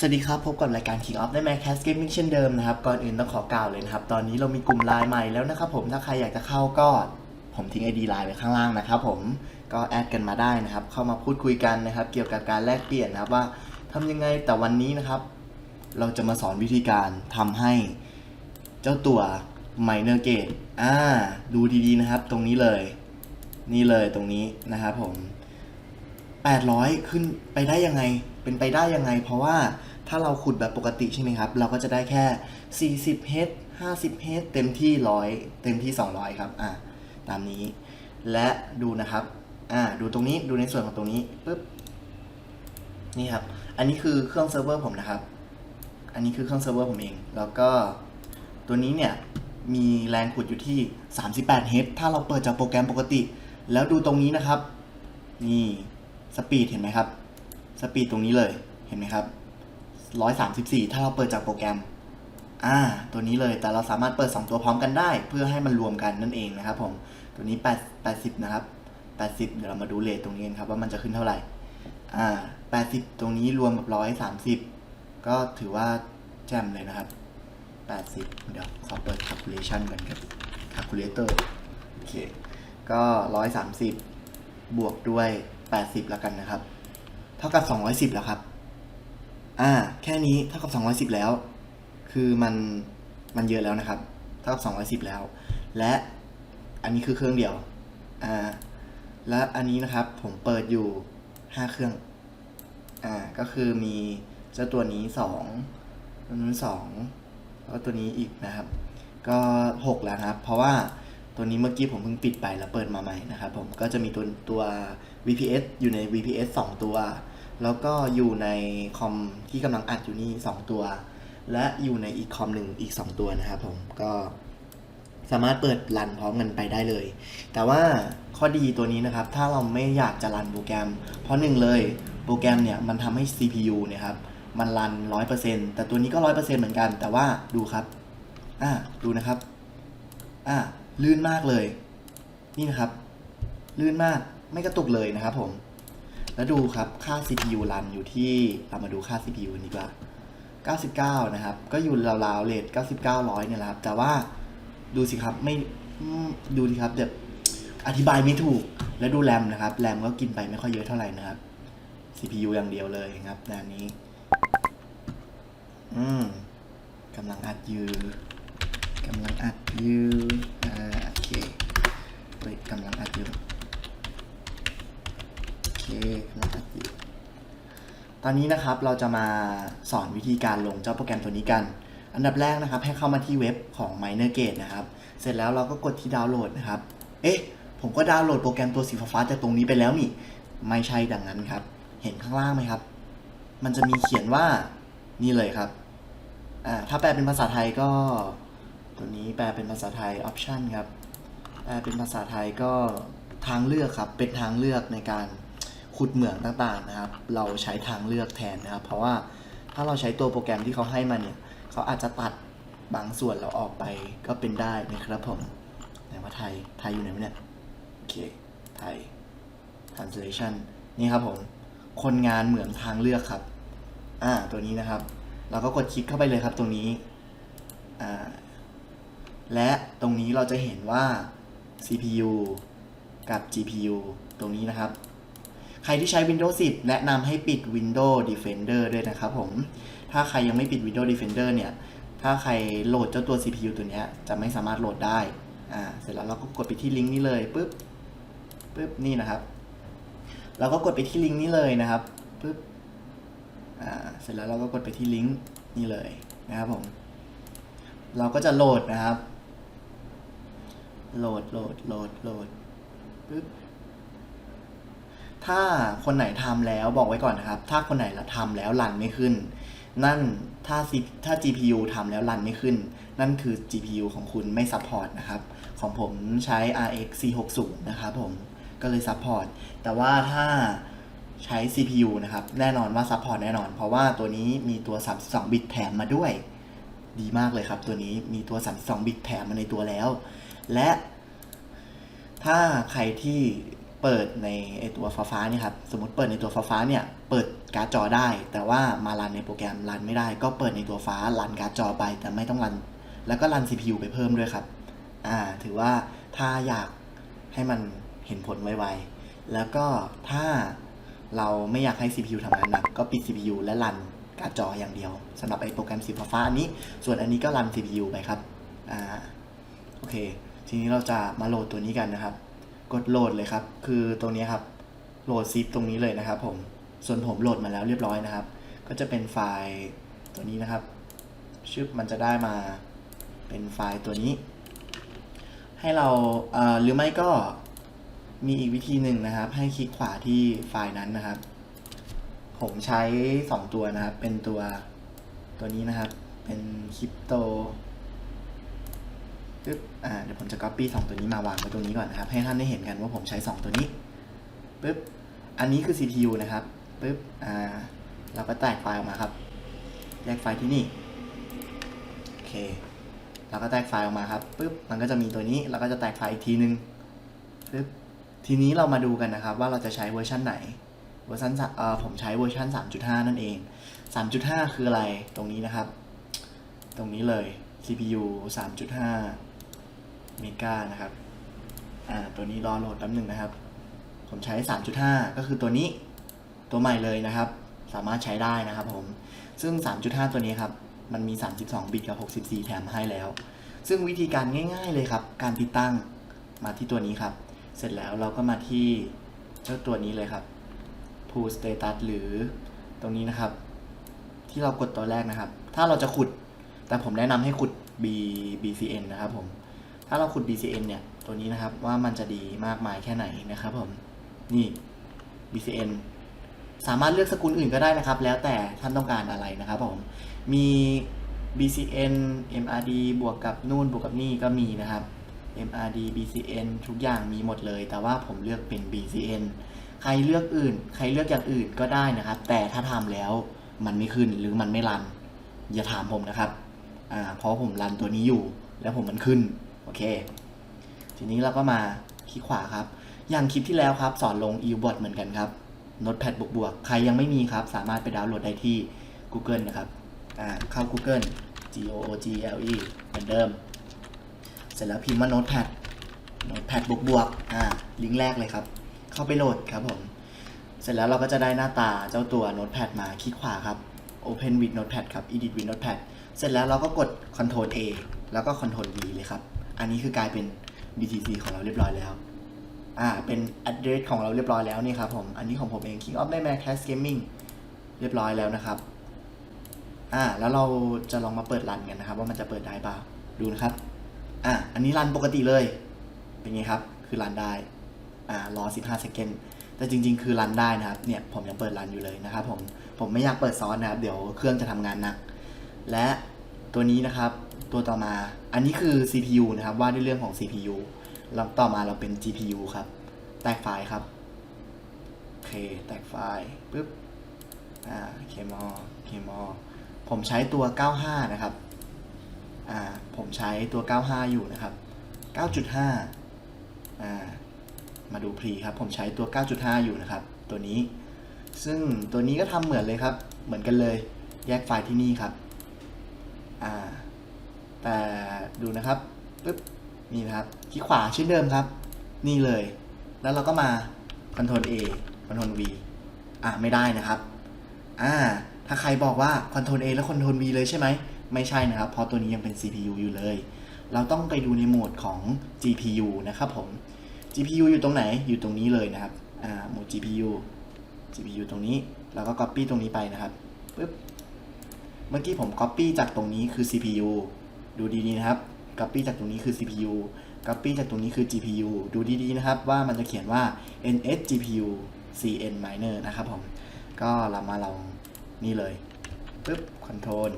สวัสดีครับ พบกับรายการ King of ได้ไหม Cast Gaming เช่นเดิมนะครับ ก่อนอื่นต้องขอกล่าวเลยนะครับ ตอนนี้เรามีกลุ่มไลน์ใหม่แล้วนะครับผมถ้าใครอยากจะเข้าก็ ผมทิ้ง ID ไลน์ไว้ข้างล่างนะครับผมก็แอดกันมาได้นะครับ เข้ามาพูดคุยกันนะครับ เกี่ยวกับการแลกเปลี่ยนนะครับว่าทำยังไงแต่วันนี้นะครับ เราจะมาสอนวิธีการทำให้เจ้าตัว Minor Gate อ่าดูดีๆนะครับ ตรงนี้เลย นี่เลยตรงนี้นะครับผม800 ขึ้นไปได้ยังไง เป็นไปได้ยังไง เพราะว่าถ้าเราขุดแบบปกติใช่ไหมครับ เราก็จะได้แค่ 40 เฮด50 เฮดเต็มที่ 100 เต็มที่ 200 ครับ อ่าตามนี้ และดูนะครับ อ่า ดูตรงนี้ ดูในส่วนของตรงนี้ปึ๊บ นี่ครับ อันนี้คือเครื่องเซิร์ฟเวอร์ผมนะครับ อันนี้คือเครื่องเซิร์ฟเวอร์ผมเอง แล้วก็ตัวนี้เนี่ย มีแรงขุดอยู่ที่ 38 เฮดถ้าเราเปิดจากโปรแกรมปกติ แล้วดูตรงนี้นะครับ นี่ สปีดเห็นไหมครับ สปีดตรงนี้เลยเห็นไหมครับ 134 ถ้าเราเปิดจากโปรแกรมอ่าตัวนี้เลยแต่เราสามารถเปิด 2 ตัวพร้อมกันได้ เพื่อให้มันรวมกันนั่นเองนะครับผมตัวนี้8 80 นะครับ 80 เดี๋ยวเรามาดูเลทตรงนี้กันครับว่ามันจะขึ้นเท่าไหร่อ่า80 ตรงนี้รวมกับ130 ก็ถือว่าแจ่มเลยนะครับ 80 เดี๋ยวขอเปิด calculation กันครับ calculator โอเคก็ 130 บวกด้วย 80 แล้วกันนะครับ เท่ากับ 210แล้วครับ อ่า แค่นี้เท่ากับ 210 แล้ว คือมัน มันเยอะแล้วนะครับ เท่ากับ 210 แล้ว และอันนี้คือเครื่องเดียว อ่า และอันนี้นะครับผมเปิดอยู่ 5 เครื่อง อ่า ก็คือมีเจ้าตัวนี้2ตัวนู้น2แล้วก็ตัวนี้อีกนะครับ ก็ 6 แล้วครับ เพราะว่า ตัวนี้เมื่อกี้ผมเพิ่งปิดไปแล้วเปิดมาใหม่นะครับผมก็จะมีตัวตัว VPS อยู่ใน VPS 2 ตัว แล้วก็อยู่ในคอมที่กำลังอัดอยู่นี่ 2 ตัว และอยู่ในอีกคอมหนึ่งอีก 2 ตัวนะครับผมก็สามารถเปิดรันพร้อมกันไปได้เลย แต่ว่าข้อดีตัวนี้นะครับ ถ้าเราไม่อยากจะรันโปรแกรม เพราะหนึ่งเลยโปรแกรมเนี่ยมันทำให้ CPU เนี่ยครับมันรัน 100%แต่ตัวนี้ก็ 100%เหมือนกัน แต่ว่าดูครับ อ่าดูนะครับ อ่า ลื่นมากเลย นี่นะครับ ลื่นมากไม่กระตุกเลยนะครับผม แล้วดูครับค่า CPU รันอยู่ที่เรามาดูค่า CPU กันดีกว่า 99 นะครับ ก็อยู่ราวๆเลท99 100เนี่ยแหละครับแต่ว่าดูสิครับไม่ดูดิครับแบบอธิบายไม่ถูกแล้วดูแรมนะครับแรมก็กินไปไม่ค่อยเยอะเท่าไหร่นะครับ CPU อย่างเดียวเลยครับงานนี้ อืมกำลังอัดยู่ กำลังอัดอยู่อ่าโอเคเฮ้ยกำลังอัดอยู่โอเคกำลังอัดอยู่ตอนนี้นะครับเราจะมาสอนวิธีการลงเจ้าโปรแกรมตัวนี้กัน อันดับแรกนะครับ ให้เข้ามาที่เว็บของ Miner Gate นะครับ เสร็จแล้วเราก็กดที่ดาวน์โหลดนะครับ เอ๊ะ ผมก็ดาวน์โหลดโปรแกรมตัวสีฟ้าจากตรงนี้ไปแล้วนี่ ไม่ใช่ดังนั้นครับ เห็นข้างล่างไหมครับ มันจะมีเขียนว่านี่เลยครับ อ่า ถ้าแปลเป็นภาษาไทยก็ ตัวนี้แปลเป็นภาษาไทย option ครับ แปลเป็นภาษาไทยก็ทางเลือกครับ เป็นทางเลือกในการขุดเหมืองต่างๆนะครับ เราใช้ทางเลือกแทนนะครับ เพราะว่าถ้าเราใช้ตัวโปรแกรมที่เขาให้มาเนี่ย เขาอาจจะตัดบางส่วนเราออกไปก็เป็นได้นะครับผมไหนว่าไทย ไทยอยู่ไหนวะเนี่ย โอเค ไทย translation นี่ครับผม คนงานเหมืองทางเลือกครับ อ่า ตัวนี้นะครับ เราก็กดคลิกเข้าไปเลยครับตรงนี้ อ่า และตรงนี้เราจะเห็นว่า CPU กับ GPU ตรงนี้นะครับ ใครที่ใช้ Windows 10 แนะนำให้ปิด Windows Defender ด้วยนะครับผม ถ้าใครยังไม่ปิด Windows Defender เนี่ย ถ้าใครโหลดเจ้าตัว CPU ตัวนี้จะไม่สามารถโหลดได้ อ่า เสร็จแล้วเราก็กดไปที่ลิงก์นี้เลยปุ๊บปุ๊บ นี่นะครับ เราก็กดไปที่ลิงก์นี้เลยนะครับปุ๊บ อ่า เสร็จแล้วเราก็กดไปที่ลิงก์นี่เลยนะครับผม เราก็จะโหลดนะครับ โหลดโหลดโหลดโหลดปึ๊บถ้าคนไหนทำแล้วบอกไว้ก่อนนะครับ ถ้าคนไหนละทำแล้วรันไม่ขึ้น นั่นถ้าถ้า GPU ทำแล้วรันไม่ขึ้น นั่นคือ GPU ของคุณไม่ซัพพอร์ตนะครับ ของผมใช้ RX 460นะครับผมก็เลยซัพพอร์ตแต่ว่าถ้าใช้ CPU นะครับ แน่นอนว่าซัพพอร์ตแน่นอน เพราะว่าตัวนี้มีตัว 32 บิตแถมมาด้วย ดีมากเลยครับ ตัวนี้มีตัว 32 บิตแถมมาในตัวแล้ว และถ้าใครที่เปิดในไอตัวฟ้าฟ้าๆเนี่ยครับสมมติเปิดในตัวฟ้าฟ้าๆเนี่ยเปิดการ์ดจอได้ แต่ว่ามารันในโปรแกรมรันไม่ได้ ก็เปิดในตัวฟ้ารันการ์ดจอไป แต่ไม่ต้องรัน แล้วก็รัน CPU ไปเพิ่มด้วยครับอ่าถือว่าถ้าอยากให้มันเห็นผลไวๆ แล้วก็ถ้าเราไม่อยากให้ CPU ทำงานหนัก ก็ปิด CPU และรันการ์ดจออย่างเดียวสำหรับไอโปรแกรมสีฟ้าอันนี้ ส่วนอันนี้ก็รัน CPU ไปครับอ่าโอเค ทีนี้เราจะมาโหลดตัวนี้กันนะครับ กดโหลดเลยครับ คือตรงนี้ครับ โหลดซิปตรงนี้เลยนะครับผม ส่วนผมโหลดมาแล้วเรียบร้อยนะครับ ก็จะเป็นไฟล์ตัวนี้นะครับ ชึบมันจะได้มาเป็นไฟล์ตัวนี้ ให้เราเหรือไม่ก็มีอีกวิธีหนึ่งนะครับ ให้คลิกขวาที่ไฟล์นั้นนะครับ ผมใช้ 2 ตัวนะครับ เป็นตัวตัวนี้นะครับ เป็นคริปโต ปึ๊บอ่าเดี๋ยวผมจะ copy สองตัวนี้มาวางไว้ตรงนี้ก่อนนะครับ ให้ท่านได้เห็นกันว่าผมใช้ 2 ตัวนี้ปึ๊บอันนี้คือ CPU นะครับปึ๊บอ่าเราก็แตกไฟล์ออกมาครับแยกไฟล์ที่นี่โอเคเราก็แตกไฟล์ออกมาครับปึ๊บมันก็จะมีตัวนี้เราก็จะแตกไฟล์อีกทีนึงปึ๊บทีนี้เรามาดูกันนะครับ ว่าเราจะใช้เวอร์ชันไหนเวอร์ชันเอ่อผมใช้เวอร์ชัน3.5 นั่นเอง 3.5 คืออะไรตรงนี้นะครับ ตรงนี้เลย CPU 3.5 กานะครับ อ่า ตัวนี้รอโหลดแป๊บหนึ่งนะครับ ผมใช้ 3.5 ก็คือตัวนี้ ตัวใหม่เลยนะครับ สามารถใช้ได้นะครับผม ซึ่ง 3.5 ตัวนี้ครับ มันมี 32 บิตกับ 64 แถมให้แล้ว ซึ่งวิธีการง่ายๆเลยครับ การติดตั้งมาที่ตัวนี้ครับ เสร็จแล้วเราก็มาที่เจ้าตัวนี้เลยครับ pull status หรือตรงนี้นะครับ ที่เรากดตัวแรกนะครับ ถ้าเราจะขุด แต่ผมแนะนำให้ขุด B BCN นะครับผม ถ้าเราขุด BCN เนี่ย ตัวนี้นะครับว่ามันจะดีมากมายแค่ไหนนะครับผม นี่ BCN สามารถเลือกสกุลอื่นก็ได้นะครับ แล้วแต่ท่านต้องการอะไรนะครับผม มี BCN MRD บวกกับนู่นบวกกับนี่ก็มีนะครับ MRD BCN ทุกอย่างมีหมดเลย แต่ว่าผมเลือกเป็น BCN ใครเลือกอื่น ใครเลือกอย่างอื่นก็ได้นะครับ แต่ถ้าทำแล้วมันไม่ขึ้นหรือมันไม่รัน อย่าถามผมนะครับ อ่า เพราะผมรันตัวนี้อยู่ แล้วผมมันขึ้น โอเค ทีนี้เราก็มาคลิกขวาครับ อย่างคลิปที่แล้วครับ สอนลง e b o t เหมือนกันครับ Notepad บวกบวกๆ ใครยังไม่มีครับ สามารถไปดาวน์โหลดได้ที่ Google นะครับอ่าเข้า Google G O O G L E เหมือนเดิม เสร็จแล้วพิมพ์ว่า Notepad Notepad บวกบวกๆอ่าลิงก์แรกเลยครับ เข้าไปโหลดครับผม เสร็จแล้วเราก็จะได้หน้าตาเจ้าตัว Notepad มาคลิกขวาครับ Open with Notepad ครับ Edit with Notepad เสร็จแล้วเราก็กด Ctrl A แล้วก็ Ctrl V เลยครับ อันนี้คือกลายเป็น BTC ของเราเรียบร้อยแล้ว อ่า เป็น address ของเราเรียบร้อยแล้วนี่ครับผม อันนี้ของผมเอง King of Nightmare Cast Gaming เรียบร้อยแล้วนะครับ อ่า แล้วเราจะลองมาเปิดรันกันนะครับ ว่ามันจะเปิดได้ป่าดูนะครับ อ่า อันนี้รันปกติเลย เป็นไงครับ คือรันได้ อ่า รอ 15 second แต่จริง ๆ คือรันได้นะครับ เนี่ย ผมยังเปิดรันอยู่เลยนะครับผม ผมไม่อยากเปิดซ้อนนะครับ เดี๋ยวเครื่องจะทำงานหนัก และตัวนี้นะครับ ตัวต่อมา อันนี้คือ CPU นะครับ ว่าด้วยเรื่องของ CPU แล้วต่อมาเราเป็น GPU ครับ แตกไฟล์ครับ โอเค แตกไฟล์ปุ๊บ อ่า เคมอเคมอผมใช้ตัว 95 นะครับ อ่า ผมใช้ตัว 95 อยู่นะครับ 9.5 อ่า มาดูพรีครับ ผมใช้ตัว 9.5 อยู่นะครับ ตัวนี้ ซึ่งตัวนี้ก็ทำเหมือนเลยครับ เหมือนกันเลย แยกไฟล์ที่นี่ครับ อ่า แต่ดูนะครับปึ๊บนี่นะครับคลิกขวาเช่นเดิมครับ นี่เลย แล้วเราก็มา Ctrl A Ctrl V อ่าไม่ได้นะครับอ่าถ้าใครบอกว่า Ctrl A แล้ว Ctrl V เลยใช่ไหมไม่ใช่นะครับเพราะตัวนี้ยังเป็น CPU อยู่เลย เราต้องไปดูในโหมดของ GPU นะครับผม GPU อยู่ตรงไหนอยู่ตรงนี้เลยนะครับอ่าโหมด GPU GPU ตรงนี้แล้วก็ Copy ตรงนี้ไปนะครับปึ๊บเมื่อกี้ผม Copy จากตรงนี้คือ CPU ดูดีๆนะครับ Copy จากตรงนี้คือ CPU Copy จากตรงนี้คือ GPU ดูดีๆนะครับว่ามันจะเขียนว่า ns GPU cn minor นะครับผม ก็เรามาลองนี่เลยปึ๊บ Control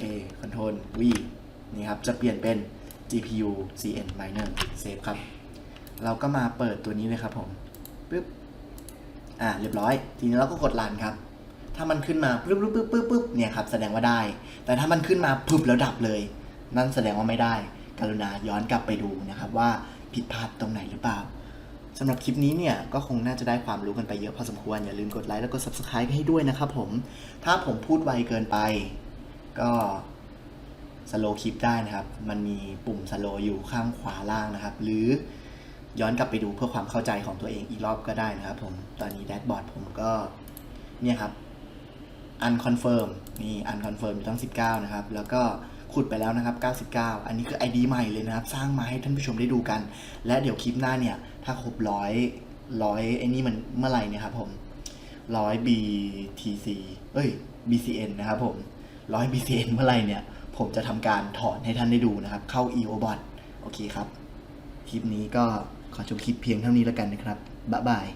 A Control V นี่ครับ จะเปลี่ยนเป็น GPU cn minor save ครับ เราก็มาเปิดตัวนี้เลยครับผมปึ๊บ อ่า เรียบร้อย ทีนี้เราก็กดรันครับ ถ้ามันขึ้นมาปึ๊บปึ๊บปึ๊บปึ๊บปึ๊บเนี่ยครับ แสดงว่าได้ แต่ถ้ามันขึ้นมาปึ๊บแล้วดับเลย นั่นแสดงว่าไม่ได้ กรุณาย้อนกลับไปดูนะครับว่าผิดพลาดตรงไหนหรือเปล่าสำหรับคลิปนี้เนี่ยก็คงน่าจะได้ความรู้กันไปเยอะพอสมควร อย่าลืมกดไลค์แล้วก็ Subscribe ให้ด้วยนะครับผม ถ้าผมพูดไวเกินไป ก็สโลคลิปได้นะครับ มันมีปุ่มสโลอยู่ข้างขวาล่างนะครับ หรือย้อนกลับไปดูเพื่อความเข้าใจของตัวเองอีกรอบก็ได้นะครับผม ตอนนี้แดชบอร์ดผมก็เนี่ยครับ unconfirm นี่ unconfirm อยู่ตั้ง 19 นะครับ แล้วก็ ขุดไปแล้วนะครับ 99 อันนี้คือ ID ใหม่เลยนะครับ สร้างมาให้ท่านผู้ชมได้ดูกัน และเดี๋ยวคลิปหน้าเนี่ย ถ้าครบร้อยร้อยไอ้นี่มันเมื่อไหร่เนี่ยครับผมร้อย BTC เอ้ย BCN นะครับผมร้อย BCN เมื่อไหร่เนี่ย ผมจะทำการถอนให้ท่านได้ดูนะครับ เข้า EOBot โอเคครับ คลิปนี้ก็ขอจบคลิปเพียงเท่านี้แล้วกันนะครับบ๊ายบาย